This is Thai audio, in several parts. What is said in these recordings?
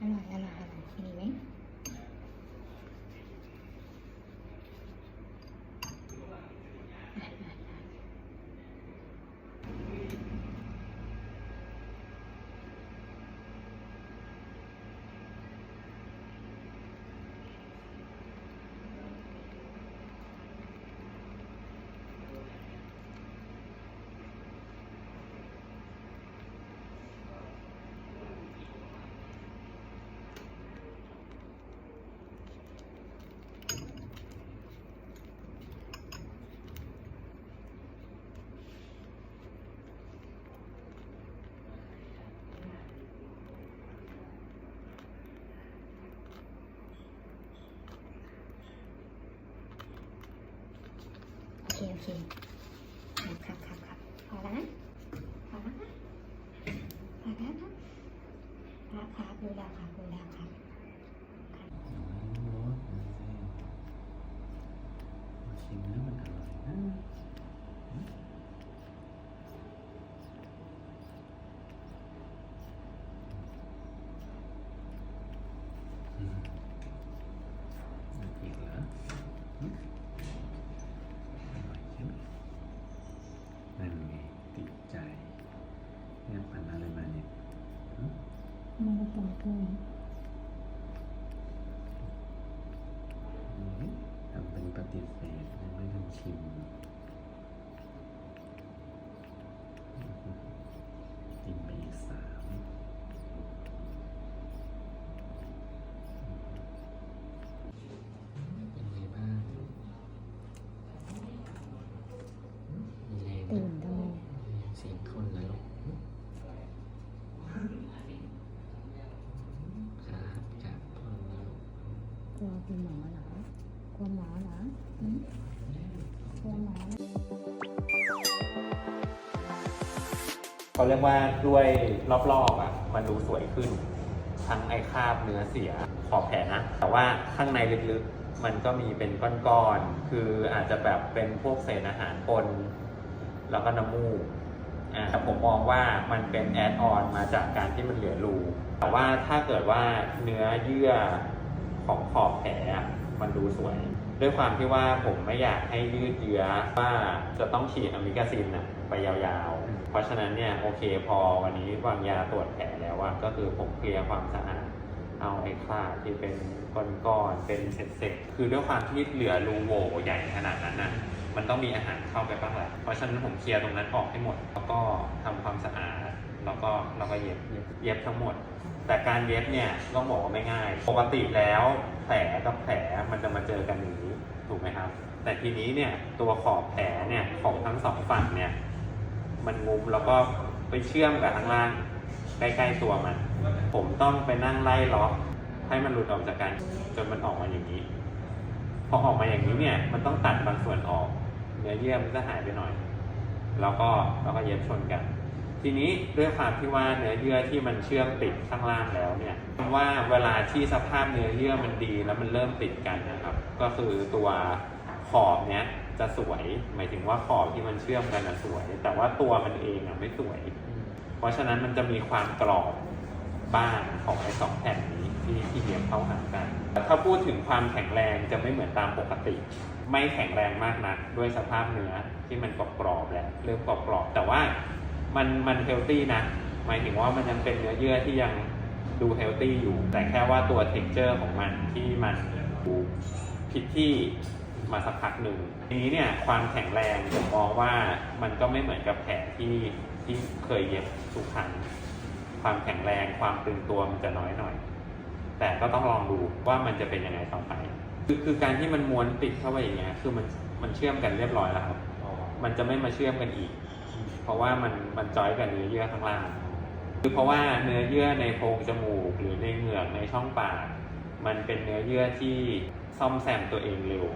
อร่อย เคโอเคครับครับครับพอแล้วนะพอแล้วนะพอแล้วนะครับครับรู้แล้วครับรู้แล้วครับ ชิมแล้วมันอร่อยนะอืมเอาอีกเหรออืมอร่อยใช่ไหมนั่นไงติดใจเนี่ยพันอะไรมาเนี่ยอืม มันจะ ตรงขึ้นทำเป็นปฏิเสธไม่ทำชิมอืมกินไปอีกสามเป็นไงบ้างมีแรง ตื่นทำไม เสียงคนแล้วลูกครับครับพอแล้ว กลัวคุณหมอเหรอกลัวหมอเหรอกลัวหมอเหรอเขาเรียกว่าด้วยรอบๆอะ มันดูสวยขึ้น ทั้งไอ้คราบเนื้อเสียขอบแผลนะ แต่ว่าข้างในลึกๆ มันก็มีเป็นก้อนๆ คืออาจจะแบบเป็นพวกเศษอาหารปนแล้วก็น้ำมูกอ่าแต่ผมมองว่ามันเป็นแอดออนมาจากการที่มันเหลือรูแต่ว่าถ้าเกิดว่าเนื้อเยื่อของขอบ ผลอะมันดูสวย ด้วยความที่ว่าผมไม่อยากให้ยืดเยื้อว่าจะต้องฉีดอะมิกาซินอะไปยาวๆ เพราะฉะนั้นเนี่ยโอเคพอวันนี้วางยาตรวจแผลแล้วว่าก็คือผมเคลียร์ความสะอาดเอาไอ้คราบที่เป็นก้อนๆเป็นเศษๆคือด้วยความที่เหลือรูโหว่ใหญ่ขนาดนั้นน่ะมันต้องมีอาหารเข้าไปบ้างแหละเพราะฉะนั้นผมเคลียร์ตรงนั้นออกให้หมด แล้วก็ทำความสะอาดแล้วก็แล้วก็เย็บเย็บทั้งหมด แต่การเย็บเนี่ยต้องบอกว่าไม่ง่าย ปกติแล้ว แผลกับแผลมันจะมาเจอกันอย่างนี้ถูกไหมครับ แต่ทีนี้เนี่ยตัวขอบแผลเนี่ยของทั้งสองฝั่งเนี่ยมันงุมแล้วก็ไปเชื่อมกับข้างล่างใกล้ๆตัวมัน ผมต้องไปนั่งไล่ล็อกให้มันหลุดออกจากกันจนมันออกมาอย่างนี้ พอออกมาอย่างนี้เนี่ยมันต้องตัดบางส่วนออก เนื้อเยื่อมันจะหายไปหน่อย แล้วก็แล้วก็เย็บชนกัน ทีนี้ด้วยความที่ว่าเนื้อเยื่อที่มันเชื่อมติดข้างล่างแล้วเนี่ยว่าเวลาที่สภาพเนื้อเยื่อมันดีแล้วมันเริ่มติดกันนะครับ ก็คือตัวขอบเนี้ยจะสวย หมายถึงว่าขอบที่มันเชื่อมกันนะสวย แต่ว่าตัวมันเองอะไม่สวย เพราะฉะนั้นมันจะมีความกรอบบ้างของไอ้สองแผ่นนี้ที่ที่เลี้ยงเข้าหากันถ้าพูดถึงความแข็งแรงจะไม่เหมือนตามปกติ ไม่แข็งแรงมากนักด้วยสภาพเนื้อที่มันกรอบๆแหละเริ่มกรอบๆแต่ว่า มันมันเฮลตี้นะ หมายถึงว่ามันยังเป็นเนื้อเยื่อที่ยังดูเฮลตี้อยู่ แต่แค่ว่าตัวเท็กเจอร์ของมันที่มันดูผิดที่มาสักพักหนึ่งทีนี้เนี่ยความแข็งแรงผมมองว่ามันก็ไม่เหมือนกับแผลที่ที่เคยเย็บทุกครั้งความแข็งแรงความตึงตัวมันจะน้อยหน่อย แต่ก็ต้องลองดูว่ามันจะเป็นยังไงต่อไป คือคือการที่มันม้วนติดเข้าไปอย่างเงี้ยคือมันมันเชื่อมกันเรียบร้อยแล้วครับมันจะไม่มาเชื่อมกันอีก เพราะว่ามันมันจอยกับเนื้อเยื่อข้างล่าง คือเพราะว่าเนื้อเยื่อในโพรงจมูก หรือในเหงือกในช่องปาก มันเป็นเนื้อเยื่อที่ซ่อมแซมตัวเองเร็ว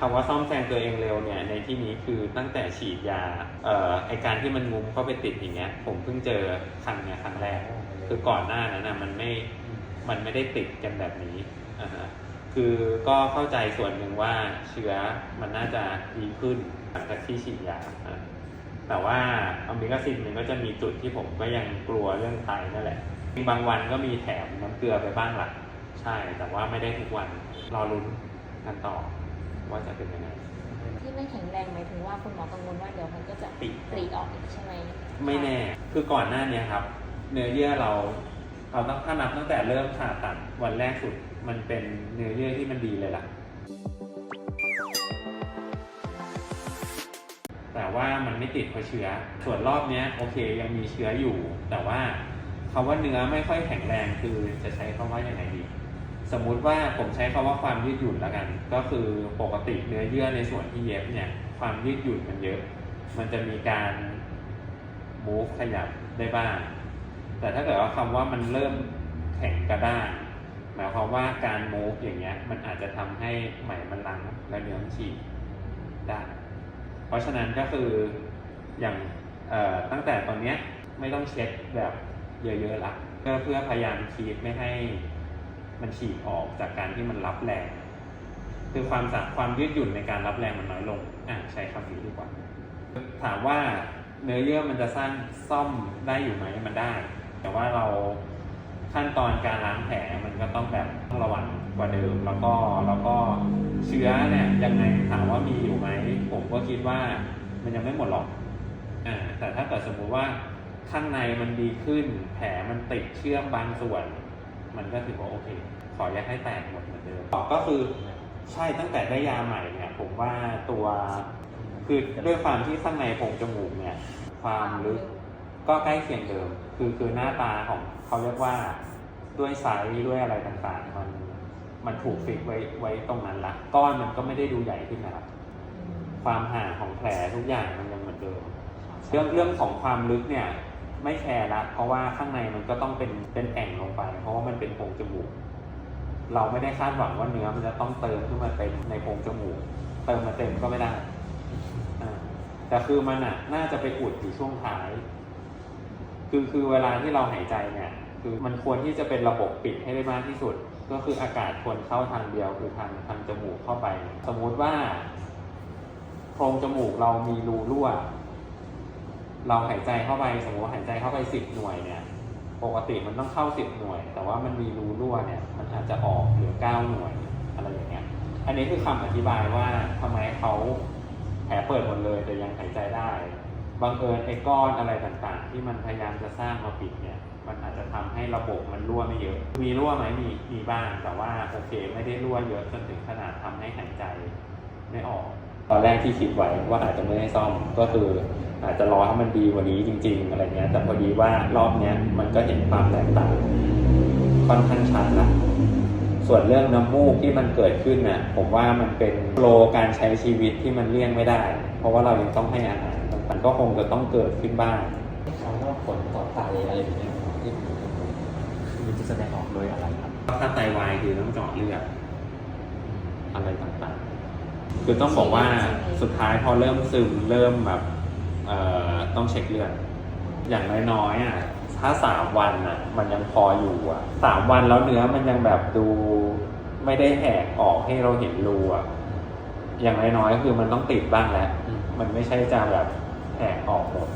คำว่าซ่อมแซมตัวเองเร็วเนี่ยในที่นี้คือตั้งแต่ฉีดยาเอ่อไอการที่มันงุ้มเข้าไปติดอย่างเงี้ยผมเพิ่งเจอครั้งเนี้ยครั้งแรก คือก่อนหน้านั้นนะมันไม่มันไม่ได้ติดกันแบบนี้อ่าคือก็เข้าใจส่วนหนึ่งว่าเชื้อมันน่าจะดีขึ้นหลังจากที่ฉีดยาอะ แต่ว่าอะมิกาซินมันก็จะมีจุดที่ผมก็ยังกลัวเรื่องไตนั่นแหละบางวันก็มีแถมน้ำเกลือไปบ้างหลักใช่ แต่ว่าไม่ได้ทุกวันรอลุ้นกันต่อว่าจะเป็นยังไงที่ไม่แข็งแรงหมายถึงว่าคุณหมอกังวลว่าเดี๋ยวมันก็จะปิดปรีออกอีกใช่ไหมไม่แน่ คือก่อนหน้าเนี้ยครับ เนื้อเยื่อเราเราต้องถ้านับตั้งแต่เริ่มผ่าตัดวันแรกสุดมันเป็นเนื้อเยื่อที่มันดีเลยล่ะ ว่ามันไม่ติดเพราะเชื้อ ส่วนรอบเนี้ยโอเคยังมีเชื้ออยู่ แต่ว่าคาว่าเนื้อไม่ค่อยแข็งแรงคือจะใช้คำว่าอยังไงดี สมมุติว่าผมใช้คำว่าความยืดหยุ่นแล้วกัน ก็คือปกติเนื้อเยื่อในส่วนที่เย็บเนี่ยความยืดหยุ่นมันเยอะ มันจะมีการ move ขยับได้บ้าง แต่ถ้าเกิดว่าคำว่ามันเริ่มแข็งกระด้างหมายความว่าการ move อย่างเงี้ยมันอาจจะทำให้ไหมมันลังและเนื้อฉีกได้ เพราะฉะนั้นก็คืออย่างตั้งแต่ตอนนี้ไม่ต้องเช็ดแบบเยอะๆละเพื่อเพื่อพยายามคีบไม่ให้มันฉีกออกจากการที่มันรับแรง คือความสาความยืดหยุ่นในการรับแรงมันน้อยลงอะใช้คำนี้ดีกว่า ถามว่าเนื้อเยื่อมันจะสร้างซ่อมได้อยู่ไหมมันได้ แต่ว่าเรา ขั้นตอนการล้างแผลมันก็ต้องแบบต้องระวังกว่าเดิม แล้วก็แล้วก็เชื้อเนี่ยยังไงถามว่ามีอยู่ไหมผมก็คิดว่ามันยังไม่หมดหรอกอ่าแต่ถ้าเกิดสมมุติว่าข้างในมันดีขึ้น แผลมันติดเชื่อมบางส่วน มันก็ถือว่าโอเค ขออย่าให้แตกหมดเหมือนเดิมก็คือใช่ตั้งแต่ได้ยาใหม่เนี่ย ผมว่าตัวคือด้วยความที่ข้างในโพรงจมูกเนี่ย ความลึก ก็ใกล้เคียงเดิม คือคือหน้าตาของเขาเรียกว่าด้วยไซส์ด้วยอะไรต่างๆ มันมันถูกฟิกไว้ไว้ตรงนั้นละก้อนมันก็ไม่ได้ดูใหญ่ขึ้นนะครับ ความห่างของแผลทุกอย่างมันยังเหมือนเดิม เรื่องเรื่องของความลึกเนี่ยไม่แคร์ละเพราะว่าข้างในมันก็ต้องเป็นเป็นแอ่งลงไป เพราะว่ามันเป็นโพรงจมูก เราไม่ได้คาดหวังว่าเนื้อมันจะต้องเติมขึ้นมาเต็มในโพรงจมูก เติมมาเต็มก็ไม่ได้แต่คือมันอะน่าจะไปอุดอยู่ช่วงท้าย คือคือเวลาที่เราหายใจเนี่ยคือมันควรที่จะเป็นระบบปิดให้ได้มากที่สุด ก็คืออากาศควรเข้าทางเดียวคือทางทางจมูกเข้าไป สมมุติว่าโพรงจมูกเรามีรูรั่ว เราหายใจเข้าไปสมมติหายใจเข้าไปสิบหน่วยเนี่ย ปกติมันต้องเข้าสิบหน่วย แต่ว่ามันมีรูรั่วเนี่ยมันอาจจะออกเหลือเก้าหน่วยอะไรอย่างเงี้ย อันนี้คือคำอธิบายว่าทำไมเขาแผลเปิดหมดเลยแต่ยังหายใจได้ บังเอิญไอ้ก้อนอะไรต่างๆ ที่มันพยายามจะสร้างมาปิดเนี่ย มันอาจจะทำให้ระบบมันรั่วไม่เยอะ มีรั่วไหมมีมีบ้าง แต่ว่าโอเคไม่ได้รั่วเยอะจนถึงขนาดทำให้หายใจไม่ออก ตอนแรกที่คิดไว้ว่าอาจจะไม่ได้ซ่อมก็คือ อาจจะรอให้มันดีกว่านี้จริง ๆ อะไรเงี้ย แต่พอดีว่ารอบเนี้ยมันก็เห็นความแตกต่างค่อนข้างชัดละส่วนเรื่องน้ำมูกที่มันเกิดขึ้นน่ะผมว่ามันเป็นโลการใช้ชีวิตที่มันเลี่ยงไม่ได้ เพราะว่าเรายังต้องให้อาหาร มันก็คงจะต้องเกิดขึ้นบ้างเขาว่าผลต่อไตอะไรแบบเนี้ยที่มันจะแสดงออกโดยอะไรครับถ้าไตวายคือต้องเจาะเลือดอะไรต่างๆ คือต้องบอกว่าสุดท้ายพอเริ่มซึมเริ่มแบบเอ่อต้องเช็คเลือดอย่างน้อยๆอะถ้าสามวันอะ มันยังพออยู่อะสามวันแล้วเนื้อมันยังแบบดูไม่ได้แหกออกให้เราเห็นรูอะอย่างน้อยๆคือมันต้องติดบ้างแล้วอืมมันไม่ใช่จะแบบ แหกออกหมด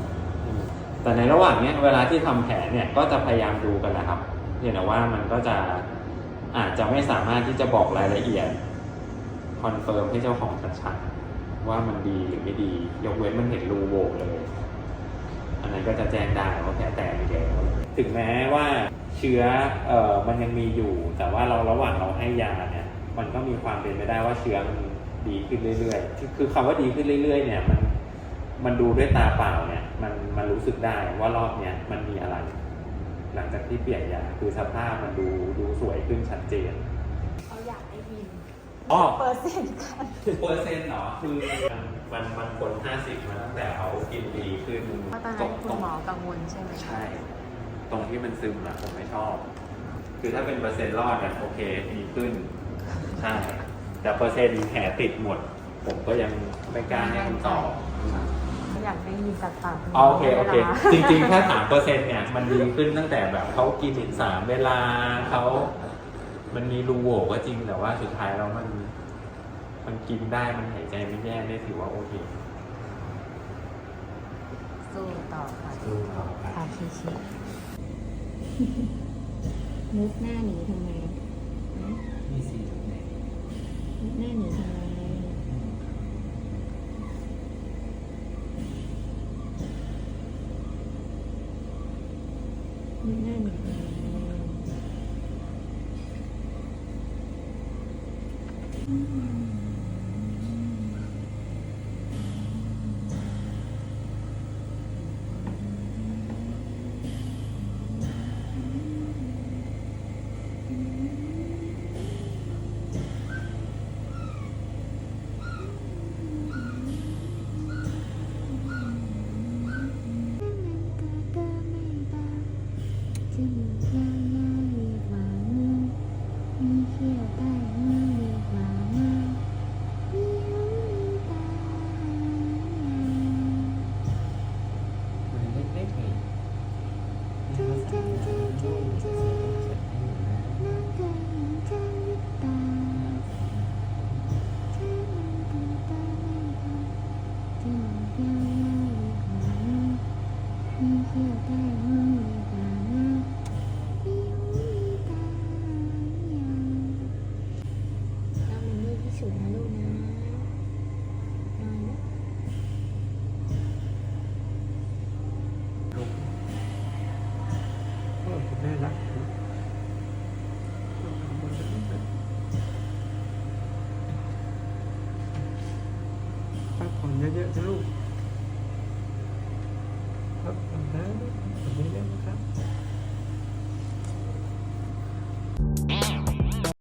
แต่ในระหว่างเนี้ยเวลาที่ทำแผลเนี่ยก็จะพยายามดูกันแหละครับเพียงแต่ว่ามันก็จะอาจจะไม่สามารถที่จะบอกรายละเอียดคอนเฟิร์มให้เจ้าของชัดๆว่ามันดีหรือไม่ดี ยกเว้นมันเห็นรูโหว่เลย อันนั้นก็จะแจ้งได้ว่าแผลแตกไปแล้วถึงแม้ว่าเชื้อเอ่อมันยังมีอยู่ แต่ว่าเราระหว่างเราให้ยาเนี่ยมันก็มีความเป็นไปได้ว่าเชื้อมันดีขึ้นเรื่อยๆ คือคือคำว่าดีขึ้นเรื่อยๆ เนี่ยมัน มันดูด้วยตาเปล่าเนี่ย มันมันรู้สึกได้ว่ารอบเนี้ยมันมีอะไร หลังจากที่เปลี่ยนยาคือสภาพมันดูดูสวยขึ้นชัดเจน เขาอยากได้ยินอ๋อ เปอร์เซ็นต์กัน เปอร์เซ็นต์เหรอคือมันมันผลห้าสิบมาตั้งแต่เขากินดีขึ้นเพราะตอนนั้นคุณหมอกังวลใช่ไหมใช่ ตรงที่มันซึมอะผมไม่ชอบ คือถ้าเป็นเปอร์เซ็นต์รอดอะโอเคดีขึ้น ใช่ แต่เปอร์เซ็นต์แผลติดหมด ผมก็ยังไม่กล้าให้คำตอบ อยากได้ยินจากปากณหมอ๋อโอเคโอเควลาจริงๆถ้าสามเปอร์เซ็นต์เนี่ยมันดีขึ้นตั้งแต่แบบเขากินถึงสามเวลาเขา มันมีรูโหว่ก็จริงแต่ว่าสุดท้ายแล้วมัน มันกินได้มันหายใจไม่แย่ได้ถือว่าโอเคสู้ต่อค่ะดูเอาครับค่ะชิชิมุดหน้าหนีทำไมฮะมีสีตรงไหนมุดหน้าหนีทำไมมุ โอ้